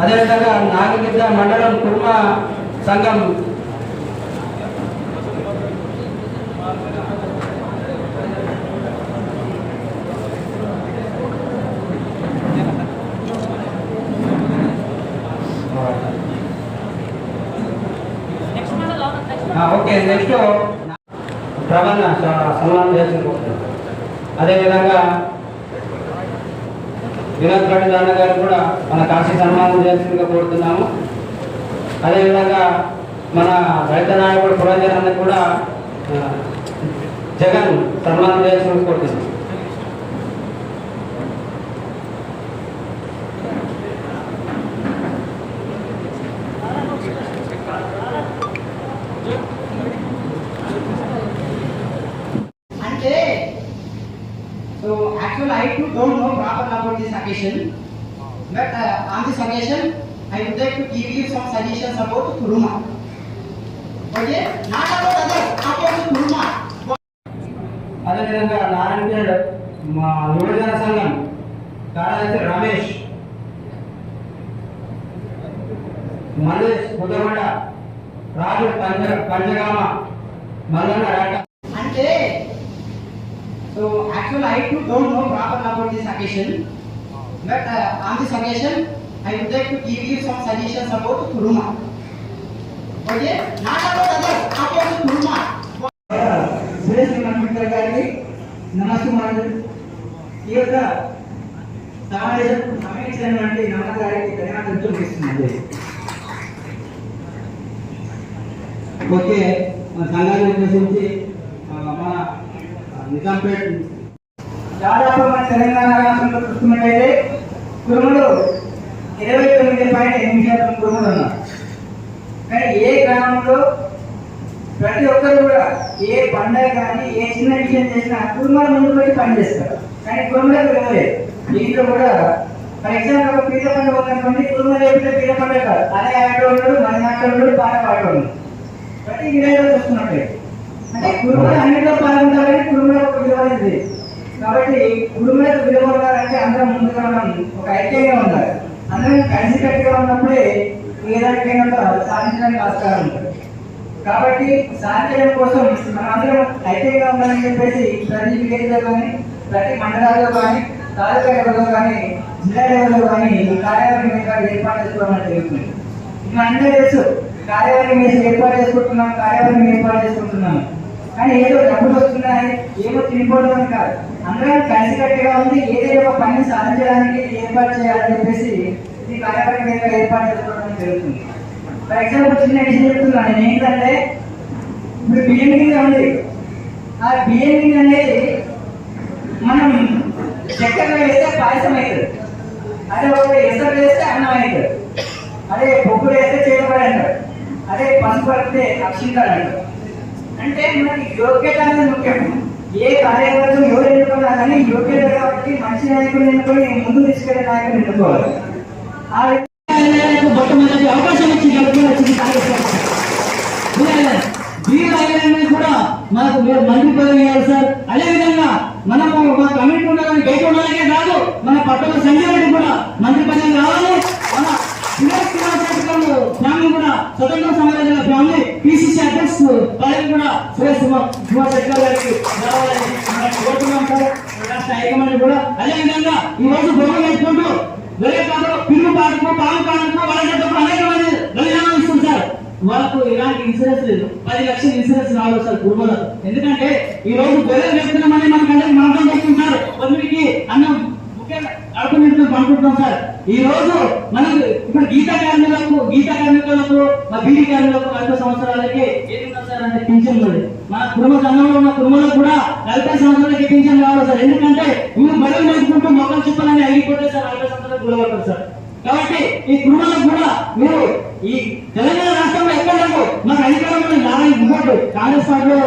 అదేవిధంగా నాగగిద్ద మండలం కుర్మ సంఘం. ఓకే నెక్స్ట్ ప్రవణ సన్మానం చేసుకుంటున్నాం అదేవిధంగా వినోద్ రెడ్డి అన్న గారు కూడా మన కాశీ సన్మానం చేయాల్సిందిగా కోరుతున్నాము. అదేవిధంగా మన రైతు నాయకుడు పురంజన్ అన్న కూడా జగన్ సన్మానం చేయాల్సిందిగా కోరుతున్నాం అంటే so actually I too don't know proper about this occasion but uh, on this occasion I would like to give you some suggestions about kuruma okay not about others about kuruma అదేవిధంగా నారాయణ మా యువజన సంఘం కార్యదర్శి రమేష్ మల్లేష్ బుధమండ రాజు పంచ పంచగామ మల్లన్న అంటే so actually I too don't know proper about this occasion but uh, on this occasion I would like to give you some suggestions about kuruma okay not about others about kuruma Suresh Ambedkar గారికి నమస్కారం ఈ యొక్క సమావేశం సమీక్షించినటువంటి నమ్మక గారికి ధన్యవాదాలు చూపిస్తున్నాను okay మన సంఘాన్ని ఉద్దేశించి నిజాంపేట్ దాదాపు మన తెలంగాణ రాష్ట్రంలో చూస్తున్నట్టయితే కురుములు ఇరవై తొమ్మిది పాయింట్ ఎనిమిది శాతం కురుములు ఉన్నారు. కానీ ఏ గ్రామంలో ప్రతి ఒక్కరు కూడా ఏ పండగ కానీ ఏ చిన్న విషయం చేసినా కుటుంబాల ముందు పెట్టి పనిచేస్తారు. కానీ కుటుంబాలకు వెళ్ళలేదు. దీంట్లో కూడా ఫర్ ఎగ్జాంపుల్ ఒక పీట పండుగ ఉందనుకోండి కుటుంబం లేకపోతే పీట పండుగ కాదు. అదే ఆటో ఉన్నాడు మన ఆటో ఉన్నాడు పాట పాట ఉన్నాడు ప్రతి విలేజ్లో చూస్తున్నట్టే అంటే కుటుంబాలు అన్నింటిలో పాల్గొంటారని కుటుంబంలో ఒక విలువ అనేది. కాబట్టి కుటుంబాలకు విలువ ఉండాలంటే అందరం ముందుగా మనం ఒక ఐక్యంగా ఉండాలి. అందరం కలిసికట్టుగా ఉన్నప్పుడే ఏదైనా కూడా సాధించడానికి ఆస్కారం ఉంటుంది. కాబట్టి సాధించడం కోసం మనం అందరం ఐక్యంగా ఉండాలని చెప్పేసి ప్రతి విలేజ్లో కానీ ప్రతి మండలాల్లో కానీ తాలూకా లెవెల్లో కానీ జిల్లా లెవెల్లో కానీ ఈ కార్యాలయం ఏర్పాటు చేసుకోవడం జరుగుతుంది. మన అందరూ తెలుసు కార్యాలయం ఏర్పాటు చేసుకుంటున్నాం కార్యాలయం ఏర్పాటు చేసుకుంటున్నాం. కానీ ఏదో డబ్బులు వస్తున్నాయి ఏమో తినిపోవడం అని కాదు. అందరం కలిసికట్టుగా ఉంది. ఏదైనా ఒక పని సాధించడానికి ఏర్పాటు చేయాలని చెప్పేసి ఇది కార్యక్రమంగా ఏర్పాటు చేసుకోవడం జరుగుతుంది. ఫర్ ఎగ్జాంపుల్ చిన్న విషయం చెప్తున్నాను. నేను ఏంటంటే ఇప్పుడు బియ్యం గింజ ఉంది. ఆ బియ్యం అనేది మనం చక్కెర వేస్తే పాయసం అవుతుంది. అదే ఒక ఎసరు వేస్తే అన్నం అవుతుంది. అదే బొగ్గులు వేస్తే చేతబడి అంటారు అదే పసుపు పడితే అక్షింతాలు అంటారు. అంటే మనకి యోగ్యత అనేది ముఖ్యం. ఏ కార్యవర్గం ఎవరు ఎన్నుకున్నా కానీ యోగ్యత కాబట్టి మంచి నాయకులు ఎన్నుకొని ముందు తీసుకెళ్ళే నాయకులు ఎన్నుకోవాలి. ఆ మొట్టమొదటి అవకాశం ఇచ్చి వచ్చింది వీరు కూడా మనకు మంత్రి పదవి ఇవ్వాలి సార్. అదేవిధంగా మనము మా కమిటీ ఉండాలని బయట ఉండాలనే కాదు మన పట్టణ సంజయ్ రెడ్డి కూడా మంత్రి పదవి రావాలి. మన వినోద్ కుమార్ శెట్టిగారు ఫ్యామిలీ కూడా స్వతంత్ర సమాజంలో ఫ్యామిలీ పిసిసి అధ్యక్ష పదవి కూడా సురేష్ కుమార్ కుమార్ గారికి రావాలని మనం కోరుతున్నాం సార్. రాష్ట్ర హైకమాండ్ కూడా. అదేవిధంగా ఈ రోజు గొడవ పెట్టుకుంటూ వేరే కాదు పిల్లు పాటకు పాము పాటకు వాళ్ళ అనేక మంది బలిదానం ఇస్తుంది సార్. వాళ్ళకు ఇలాంటి ఇన్సూరెన్స్ లేదు. పది లక్షల ఇన్సూరెన్స్ రావాలి సార్ కుటుంబాలకు ఎందుకంటే ఈ రోజు గొర్రెలు వేస్తున్నామని మనకు అందరికి మాటలు చెప్తున్నారు కొందరికి అన్న ముఖ్యంగా అడుపు నింపులు సార్. ఈ రోజు మనకు ఇప్పుడు గీత కార్మికులకు గీత కార్మికులకు మా బీడి కార్మికులకు నలభై సంవత్సరాలకి ఏమున్నా సార్ అంటే పింఛన్ ఉంది మన కుటుంబ సంఘంలో ఉన్న కుటుంబాలకు కూడా నలభై సంవత్సరాలకి పింఛన్ కావాలి సార్. ఎందుకంటే మీరు బరువు నేర్చుకుంటూ మొక్కలు చెప్పాలని అయిపోతే సార్ నలభై సంవత్సరాలకు గురవుతారు సార్. కాబట్టి ఈ కుటుంబాలకు కూడా మీరు ఈ తెలంగాణ రాష్ట్రంలో ఎక్కడ మాకు అధికారంలో నారాయణ ఇంకోటి కాంగ్రెస్ పార్టీలో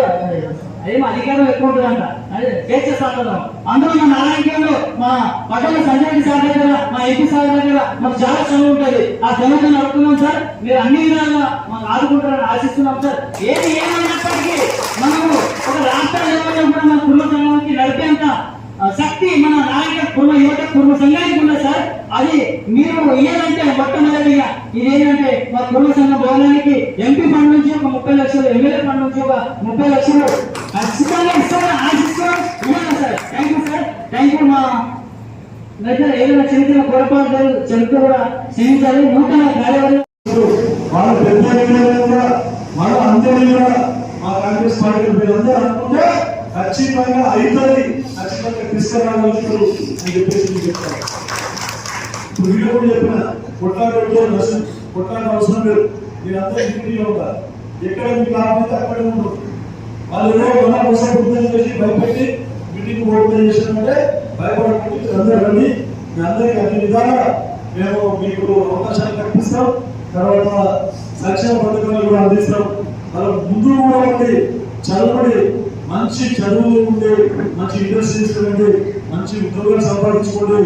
ఏం అధికారం ఎక్కువ ఉంటుందంట. అదే స్వేచ్ఛ స్వాతంత్రం అందులో మన నారాయణలో మా పట్టణ సంజయ్ సార్ దగ్గర మా ఎంపీ సార్ దగ్గర మాకు చాలా శ్రమ ఉంటుంది. ఆ శ్రమతో నడుపుతున్నాం సార్. మీరు అన్ని విధాలుగా మాకు ఆదుకుంటారని ఆశిస్తున్నాం సార్. ఏది ఏమైనప్పటికీ మనము ఒక రాష్ట్ర కూడా మన కుటుంబ సంఘానికి నడిపేంత శక్తి మన నాయకత్వ యువత కుర్మ సంఘానికి ఉన్నది సార్ అది మీరు ఇయ్యాలంటే మొట్టమొదటిగా ఇదేంటంటే మా కుటుంబ సంఘం భవనానికి ఎంపీ ఫండ్ నుంచి ఒక ముప్పై లక్షలు ఎమ్మెల్యే ఫండ్ నుంచి ఒక ముప్పై లక్షలు ఖచ్చితంగా ఇస్తాను ఆశిస్తాం ఇవ్వాలి sir. Thank you sir thank you మా దగ్గర ఏదైనా చిన్న చిన్న పొరపాటు చెబుతూ కూడా క్షమించాలి నూతన కార్యవర్గం వాళ్ళు పెద్ద కూడా వాళ్ళ అందరినీ కూడా మా కాంగ్రెస్ పార్టీ అనుకుంటే ఖచ్చితంగా అవుతుంది ఖచ్చితంగా తీసుకురాగలుగుతారు అని చెప్పేసి నేను చెప్తాను. ఇప్పుడు వీళ్ళు కూడా చెప్పిన కొట్లాడేటో నష్టం అవసరం లేదు. మీరంతా ఇంటిలో ఉంటారు ఎక్కడ మీకు ఆపైతే అక్కడ ఉండరు వాళ్ళు ఏదో మన కోసం గుర్తు చేసి భయపెట్టి మీటింగ్ ఓపెన్ చేసినంటే భయపడకుండా అందరూ రండి. మీ అందరికీ అన్ని విధాలుగా మేము మీకు అవకాశాలు కల్పిస్తాం. తర్వాత సంక్షేమ పథకాలు కూడా అందిస్తాం. అలా ముందు కూడా ఉండి చదువుడి మంచి చదువులు ఉండే మంచి ఇండస్ట్రీస్ ఉండే మంచి ఉద్యోగాలు సంపాదించుకోండి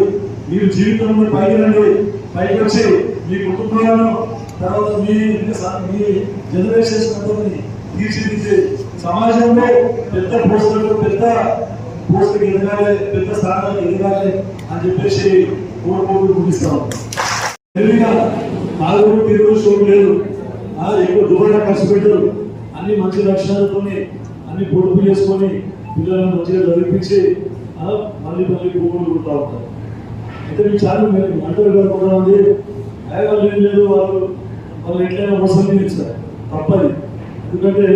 మీరు జీవితంలో పైకి పైకి వచ్చి మీ కుటుంబాలను తర్వాత మీ మీ జనరేషన్స్ అందరినీ తీర్చిదిద్దే. సమాజంలో పెద్ద పోస్టులకు పెద్ద పోస్టులకు ఎదగాలి పెద్ద స్థానాలకు ఎదగాలి అని చెప్పేసి కోరుకోడు ముగిస్తాం. తెలివిగా నాలుగు తిరుగు షోలు లేదు ఆ, ఎక్కువ దూరంగా ఖర్చు పెట్టరు. అన్ని మంచి లక్షణాలతోనే అన్ని పొడుపు చేసుకొని పిల్లలను మంచిగా చదివించి మళ్ళీ మళ్ళీ భూములు కుడతా ఉంటారు. అయితే మీ చాలా మీరు అంటారు కదా ఉంది "అయ్య, వాళ్ళు ఏం లేదు వాళ్ళు వాళ్ళు ఎట్లయినా మోసం చేస్తారు తప్పది. ఎందుకంటే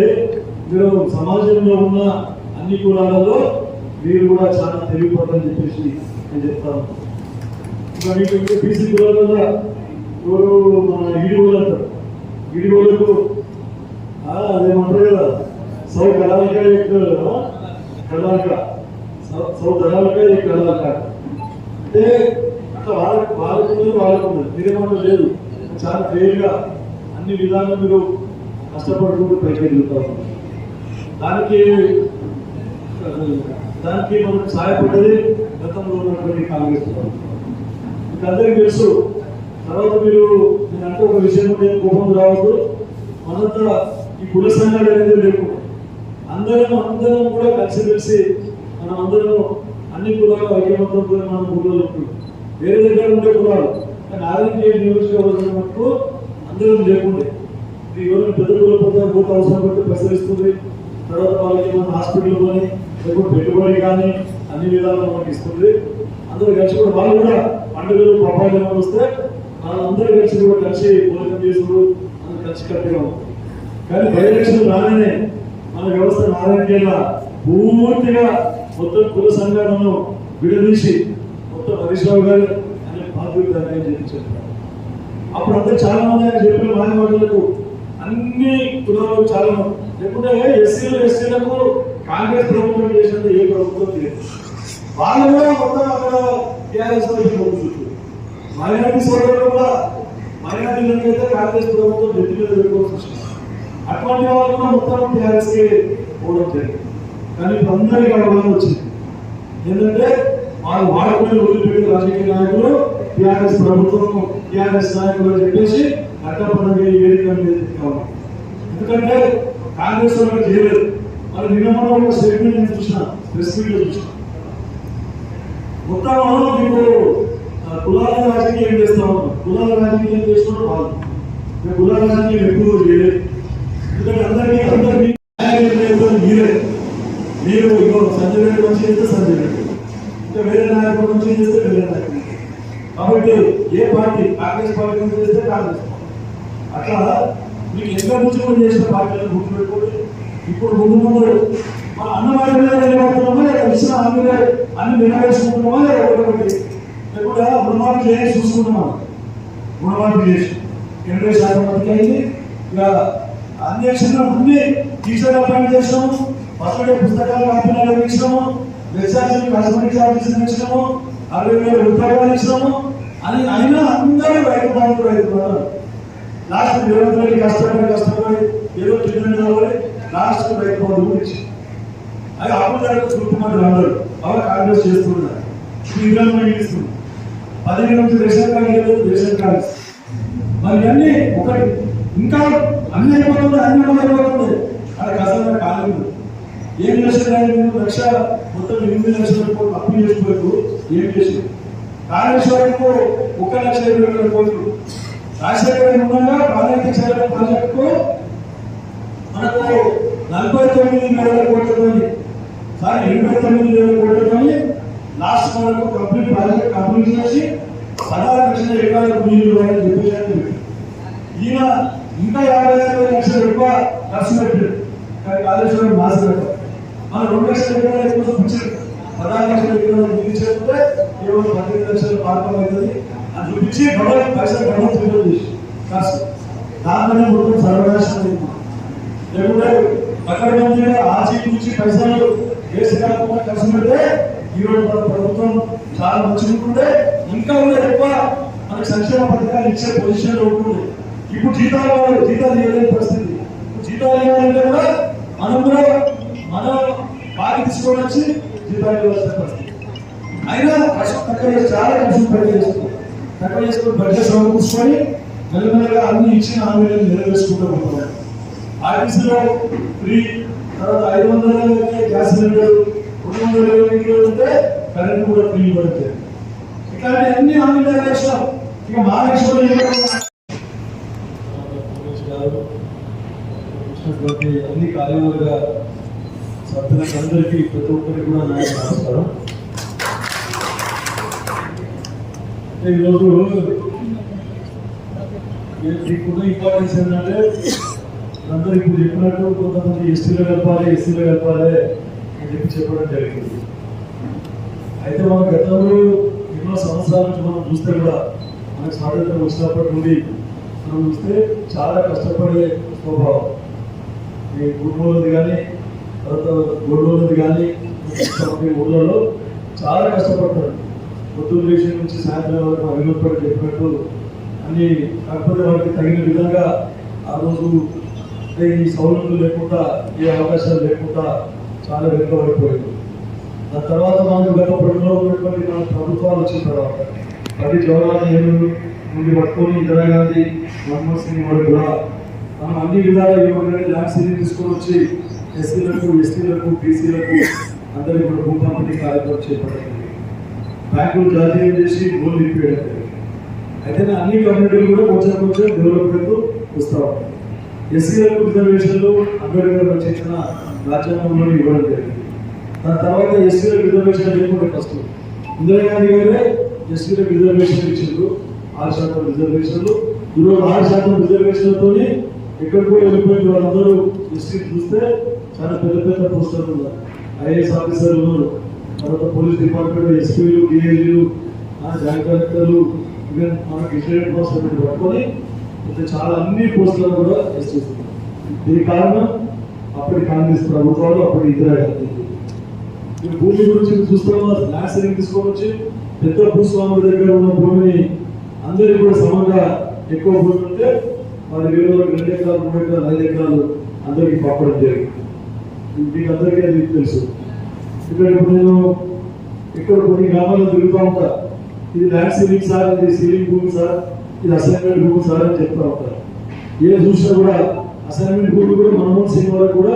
మీరు సమాజంలో ఉన్న అన్ని కులాలలో మీరు కూడా చాలా తెలివిపడని చెప్పేసి నేను చెప్తాను ఇంకా మీకు బీసీ కులాలలో ఎవరు మన ఈడిగోలు అంటారు. ఈడిగోలకు అదేమంటారు కదా సౌ గడాలక గడాలక సౌ గడాలక గడాలక అంటే అట్లా వాళ్ళకి వాళ్ళకు ఉన్నది వాళ్ళకు ఉన్నది మీరేమంటారు లేదు చాలా ఫెయిల్గా అన్ని విధాలుగా మీరు కష్టపడుకుంటూ పైకి ఎదుగుతారు దానికి దానికి మనకు సహాయపడ్డది గతంలో ఉన్నటువంటి కాంగ్రెస్ ప్రభుత్వం. మీకు అందరికీ తెలుసు తర్వాత మీరు నేను అంటే ఒక విషయం నేను కోపం రావద్దు మనంతా ఈ కుల సంఘాలు అనేది లేవు అందరం అందరం కూడా కలిసి కలిసి మనం అందరం అన్ని కులాలు ఐక్యమత్యంతో మనం కులాలు వేరే దగ్గర ఉండే కులాలు కానీ ఆరోగ్య నియోజకవర్గం మనకు అందరం లేకుండే. ఈరోజు పెద్ద కులపోతే పోతే అవసరం పడితే ప్రసరిస్తుంది. తర్వాత వాళ్ళకి ఏమైనా హాస్పిటల్ కానీ లేకపోతే పెట్టుబడి కానీ అన్ని విధాలుగా మనకి ఇస్తుంది. అందరూ కలిసి కూడా వాళ్ళు కూడా పండుగలు పబ్బాలు వస్తే వాళ్ళందరూ కలిసి కూడా కలిసి భోజనం చేసుకుంటూ అందరూ కలిసి కట్టుగా ఉంటుంది కానీ బై ఎలక్షన్ రాగానే మన పూర్తిగా మొత్తం కుల సంఘాలను విడదీసి మొత్తం హరీష్ రావు గారు అనే బాధ్యత ఆయన చేయించారు. అప్పుడు అంతా చాలా మంది ఆయన చెప్పిన మానవాళ్ళకు అన్ని కులాలు చాలా మంది లేకుంటే ఎస్సీలు ఎస్సీలకు కాంగ్రెస్ ప్రభుత్వం చేసినది ఏ ప్రభుత్వం లేదు. వాళ్ళు కూడా మొత్తం అక్కడ టీఆర్ఎస్ మైనార్టీ సోదరులు కూడా మైనార్టీలకైతే కాంగ్రెస్ ప్రభుత్వం నెత్తి మీద పెట్టుకోవాల్సి వచ్చింది అటువంటి వాళ్ళు కూడా మొత్తం టీఆర్ఎస్కి కి పోవడం కానీ ఇప్పుడు అందరికీ అవగాహన వచ్చింది. ఏంటంటే వాళ్ళు వాడుకునే వదిలిపెట్టే రాజకీయ నాయకులు టిఆర్ఎస్ ప్రభుత్వం టిఆర్ఎస్ నాయకులు అని చెప్పేసి అడ్డపడంగా వేదిక మీద ఎందుకంటే కాంగ్రెస్ వాళ్ళకి చేయలేదు. మరి నిన్న మనం ఒక స్టేట్మెంట్ నేను చూసిన ప్రెస్ మీట్లో చూసిన. మొత్తం మీకు కులాల రాజకీయం చేస్తా చేస్తాం కులాల రాజకీయం చేస్తున్నారు వాళ్ళు. మేము కులాల రాజకీయం ఎక్కువ చేయలేదు. ఎందుకంటే అందరికీ అందరికీ న్యాయ నిర్ణయం మీరే మీరు ఇగో సంజయ్ రెడ్డి మంచి చేస్తే సంజయ్ రెడ్డి ఇంకా వేరే నాయకుడు మంచి చేస్తే వేరే నాయకుడు కాబట్టి ఏ పార్టీ కాంగ్రెస్ పార్టీ నుంచి చేస్తే కాంగ్రెస్ పార్టీ. అట్లా మీకు ఎక్కడ నుంచి కూడా చేసిన పార్టీలను ఇప్పుడు ముందు ముందు మన అన్న మీద నిలబడుతున్నామా లేదా ఇచ్చిన హామీలు అన్ని నెరవేర్చుకుంటున్నామా లేదా ఒకటి లేకుండా రుణమాఫీ చేసి చూసుకుంటున్నామా రుణమాఫీ చేసి. ఎనభై శాతం మందికి అయింది. ఇక అన్ని క్షేత్రం అన్ని టీచర్ అపాయింట్ చేసినాము. బస్సుడే పుస్తకాలు కంపెనీలు ఇచ్చినాము. రిసర్చ్ కాస్మెటిక్ ఆఫీస్ ఇచ్చినాము. అరవై వేల ఉద్యోగాలు ఇచ్చినాము. అని అయినా అందరూ రైతు బాధితులు రైతు లాస్ట్ ఇరవై కష్టపడి కష్టపడి ఏదో ట్రీట్మెంట్ కావాలి లాస్ట్ రైతు బంధు అది అప్పుడు జరుగుతుంది ముఖ్యమంత్రి అందరూ అవి కాంగ్రెస్ చేస్తున్నారు. శ్రీరామ్ ఇస్తుంది పదిహేను నుంచి రేషన్ కార్డు లేదు రేషన్ కార్డు. మరి అన్ని ఒకటి ఇంకా అన్ని అయిపోతుంది అన్ని అయిపోతుంది. అది కష్టమైన కాలం ఉంది. ఏం చేసిన లక్ష మొత్తం ఎనిమిది లక్షల కోట్లు అప్పు చేసుకోవచ్చు ఏం చేసి కాళేశ్వరంకు ఒక లక్ష ఇరవై వేల కోట్లు రాజశేఖర ఉండగా ప్రాధాన్యత చేయాలని ప్రాజెక్టుకు మనకు నలభై తొమ్మిది వేల కోట్లతో సారీ ఎనభై తొమ్మిది వేల కోట్లతో లాస్ట్ మనకు కంప్లీట్ ప్రాజెక్ట్ కంప్లీట్ చేసి పదహారు లక్షల ఎకరాల భూమి ఇవ్వాలని చెప్పేసి ఈయన ఇంకా యాభై ఐదు లక్షల ఎక్కువ ఖర్చు పెట్టారు కానీ కాళేశ్వరం మాసి పెట్టారు మన రెండు లక్షల ఎకరాలు ఎక్కువ చూపించారు పదహారు లక్షల ఎకరాలు చూపించేస్తే కేవలం పద్దెనిమిది లక్షల పాఠం అవుతుంది. అని చూపించి గొడవ పైసలు గొడవ తిరుగుతూ చేసి. ఖర్చు. దానిలోనే మొత్తం సర్వనాశనం అయింది. లేకుంటే అక్కడ నుంచి ఆచి పైసలు వేసి కాకుండా ఖర్చు పెడితే ఈ మన ప్రభుత్వం చాలా మంచిగా ఇంకా ఉండే ఎక్కువ మనకు సంక్షేమ పథకాలు ఇచ్చే పొజిషన్లో ఉంటుంది ఇప్పుడు జీతాలు ఇవ్వాలి జీతాలు ఇవ్వలేని పరిస్థితి. జీతాలు ఇవ్వాలంటే కూడా మనం కూడా మన బాగా తీసుకొని వచ్చి జీతాలు ఇవ్వాల్సిన పరిస్థితి. అయినా కష్టం తక్కువ చాలా కష్టం పని చేస్తుంది తక్కువ చేసుకుని బడ్జెట్ సమకూర్చుకొని మెల్లమెల్లగా అన్ని ఇచ్చిన హామీలను నెరవేర్చుకుంటూ పోతున్నాం ఫ్రీ. తర్వాత ఐదు వందల గ్యాస్ సిలిండర్ రెండు వందల ఇరవై ఉంటే కరెంట్ కూడా ఫ్రీ పడుతుంది ఇట్లాంటి అన్ని హామీలు నెరవేర్చాం ఇక మహారాష్ట్రలో అన్ని కార్యవర్గ సభ్యులకు అందరికీ ప్రతి ఒక్కరికి కూడా నా నమస్కారం. ఈరోజు దీనికి ఇంపార్టెన్స్ ఏంటంటే అందరూ ఇప్పుడు చెప్పినట్టు కొంతమంది ఎస్టీలో కలపాలి ఎస్సీలో కలపాలి అని చెప్పి చెప్పడం జరిగింది. అయితే మన గతంలో ఎన్నో సంవత్సరాల నుంచి మనం చూస్తే కూడా మనకు స్వాతంత్రం వచ్చినప్పటి నుండి మనం చూస్తే చాలా కష్టపడే స్వభావం. ఈ గుడ్మూలది కానీ తర్వాత గొడవలది కానీ ఊళ్ళలో చాలా కష్టపడతారు. పొద్దున్న లేచి నుంచి సాయంత్రం వరకు అభివృద్ధి చెప్పినట్టు అన్ని కాకపోతే వాళ్ళకి తగిన విధంగా ఆ రోజు అంటే ఈ సౌలభ్యం లేకుండా ఏ అవకాశాలు లేకుండా చాలా వెనుకబడిపోయింది. దాని తర్వాత మనకు గత ప్రభుత్వంలో ఉన్నటువంటి మన ప్రభుత్వాలు వచ్చిన తర్వాత పది జవహర్లాల్ నెహ్రూ నుండి పట్టుకొని ఇందిరాగాంధీ మన్మోహన్ సింగ్ వరకు కూడా మనం అన్ని విధాలా ఇవ్వగానే ల్యాండ్ సీలింగ్ తీసుకొని వచ్చి ఎస్సీలకు ఎస్టీలకు బీసీలకు అందరికీ కూడా భూ కార్యక్రమం చేపట్టింది బ్యాంకులు జాతీయం చేసి లోన్ ఇప్పించడం అయితే అన్ని కమ్యూనిటీలు కూడా కొంచెం కొంచెం డెవలప్మెంట్ వస్తూ ఉంటాయి ఎస్సీలకు రిజర్వేషన్లు అంబేద్కర్ రచించిన రాజ్యాంగంలో ఇవ్వడం జరిగింది. దాని తర్వాత ఎస్సీలకు రిజర్వేషన్ లేకుండా ఫస్ట్ ఇందిరాగాంధీ గారే ఎస్సీలకు రిజర్వేషన్ ఇచ్చిండ్రు. ఆరు శాతం రిజర్వేషన్లు. ఈరోజు ఆరు శాతం రిజర్వేషన్లతో ఎక్కడికో వెళ్ళిపోయిన వాళ్ళందరూ ఎస్సీ చూస్తే చాలా పెద్ద పెద్ద పోస్టర్లు ఉన్నారు. ఐఏఎస్ ఆఫీసర్లు ఉన్నారు. తర్వాత పోలీస్ డిపార్ట్మెంట్ ఎస్పీలు డిఐజీలు జాయింట్ కలెక్టర్లు ఈవెన్ మనకి విజిలెంట్ పోస్టర్ పట్టుకొని అయితే చాలా అన్ని పోస్టులను కూడా చేస్తున్నారు. దీని కారణం అప్పటి కాంగ్రెస్ ప్రభుత్వాలు అప్పటి ఇందిరాగాంధీ ఈ భూమి గురించి చూస్తామా ల్యాండ్ తీసుకొని వచ్చి పెద్ద భూస్వాముల దగ్గర ఉన్న భూమిని అందరికీ కూడా సమంగా ఎక్కువ భూమి ఉంటే మరి వేరే రెండు ఎకరాలు మూడు ఎకరాలు ఐదు ఎకరాలు అందరికీ పంపడం జరిగింది. మీకు అందరికీ అది తెలుసు. ఇక్కడ ఇప్పుడు నేను ఇక్కడ కొన్ని గ్రామాల్లో తిరుగుతూ ఉంటా. ఇది ల్యాండ్ సీలింగ్ సార్ ఇది సీలింగ్ భూమి సార్. ఇది అసైన్మెంట్ భూమి సార్ అని చెప్తా ఉంటారు. ఏ చూసినా కూడా అసైన్మెంట్ రూల్ కూడా మన్మోహన్ సింగ్ వరకు కూడా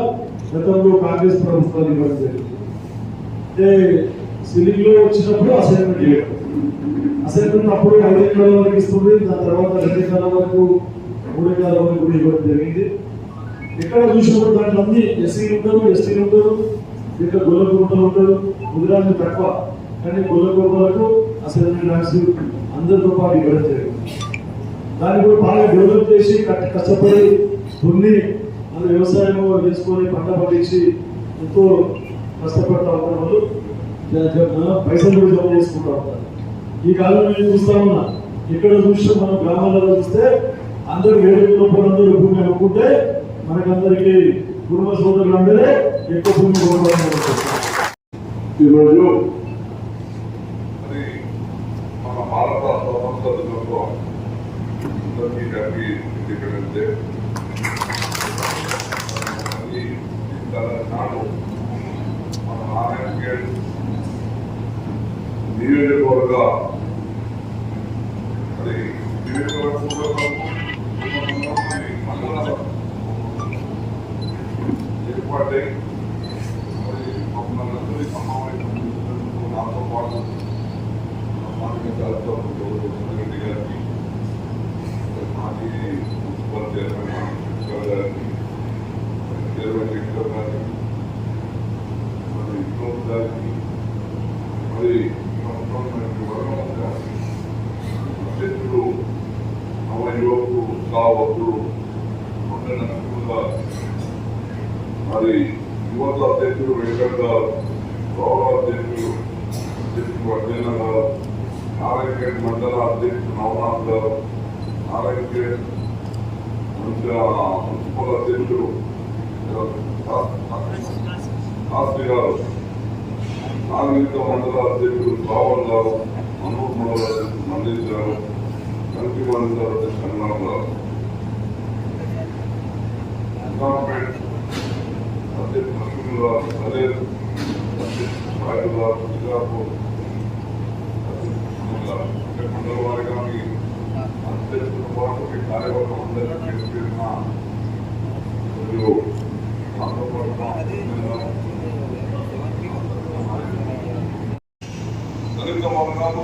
గతంలో కాంగ్రెస్ ప్రభుత్వాలు ఇవ్వడం జరిగింది. అంటే సిలింగ్లో వచ్చినప్పుడు అసైన్మెంట్ చేయడం అసైన్మెంట్ అప్పుడు ఐదు ఎకరాల వరకు ఇస్తుంది దాని తర్వాత రెండు ఎకరాల వరకు మూడు ఎకరాల వరకు కూడా ఇవ్వడం జరిగింది. ఎక్కడ చూసినప్పుడు దాంట్లో అన్ని ఎస్సీ ఉంటారు ఎస్టీ ఉంటారు ఇంకా గొల్లకుంటలు ఉంటారు గుజరాత్ తక్కువ. కానీ గొల్లకుంటలకు అసైన్మెంట్ రాసి అందరితో పాటు ఇవ్వడం జరిగింది. దాన్ని కూడా బాగా డెవలప్ చేసి కష్ట కష్టపడి దున్ని మన వ్యవసాయం చేసుకొని పంట పండించి ఎంతో కష్టపడతా ఉంటారు వాళ్ళు. పైసలు కూడా జమ చేసుకుంటా ఉంటారు ఈ కాలంలో నేను చూస్తా ఉన్నా ఇక్కడ చూస్తే మనం గ్రామాలలో చూస్తే అందరూ వేరే అందరూ భూమి అమ్ముకుంటే మనకందరికీ కుటుంబ సోదరులు అందరే ఎక్కువ భూమి ఈరోజు అది మన భారత అందరికీ హ్యాపీ ఇండిపెండెన్స్ అది నాడు మన నారాయణ ఏర్పాటై మరి మమ్మల్ని సమావేశం నాతో పాటు సామాజిక గారికి మున్సిపల్ చైర్మన్ మాణిక్య గారికి చైర్మన్ శంకర్ గారికి మరి వినోద్ గారికి మరి ఉన్నతమైనటువంటి వర్గం గారికి అధ్యక్షుడు నవ యువకుడు కావద్దు కొండ నరసింహ మరి యువత అధ్యక్షుడు వెంకట్ గారు గౌరవ అధ్యక్షుడు అధ్యక్షుడు వర్ధన గారు నారాయణఖేడ్ మండల అధ్యక్షుడు నవనాథ్ గారు నారాయణఖేడ్ మున్సిపల్ అధ్యక్షుడు శాస్త్రి గారు నాగరిక మండల అధ్యక్షుడు రావణ్ గారు మనూర్ మండల అధ్యక్షుడు గారు కంటి మండల అధ్యక్షుడు అన్నాం గారు నిజాంపేట్ అధ్యక్షుడు నరసింహ గారు సలేర్ అధ్యక్షుడు రాజు గారు మండల వారిగా మీ అధ్యక్షుడు పాటు మీ కార్యవర్గం అందరికీ పేరున మరియు మాతో పాటు మా దళిత వర్గాలు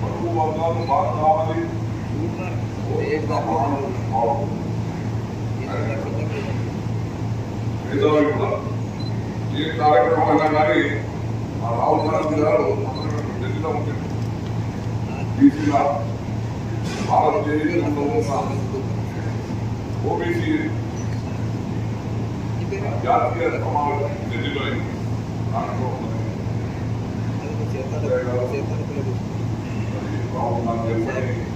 పరుగు వర్గాలు బాగా కావాలి మేధావి కూడా ఏ కార్యక్రమం అయినా కానీ మా రాహుల్ గాంధీ గారు ఢిల్లీలో ఉంటుంది బీసీగా ఉన్న ఓబీసీ జాతీయ సమావేశం ఢిల్లీలో రాహుల్ గాంధీ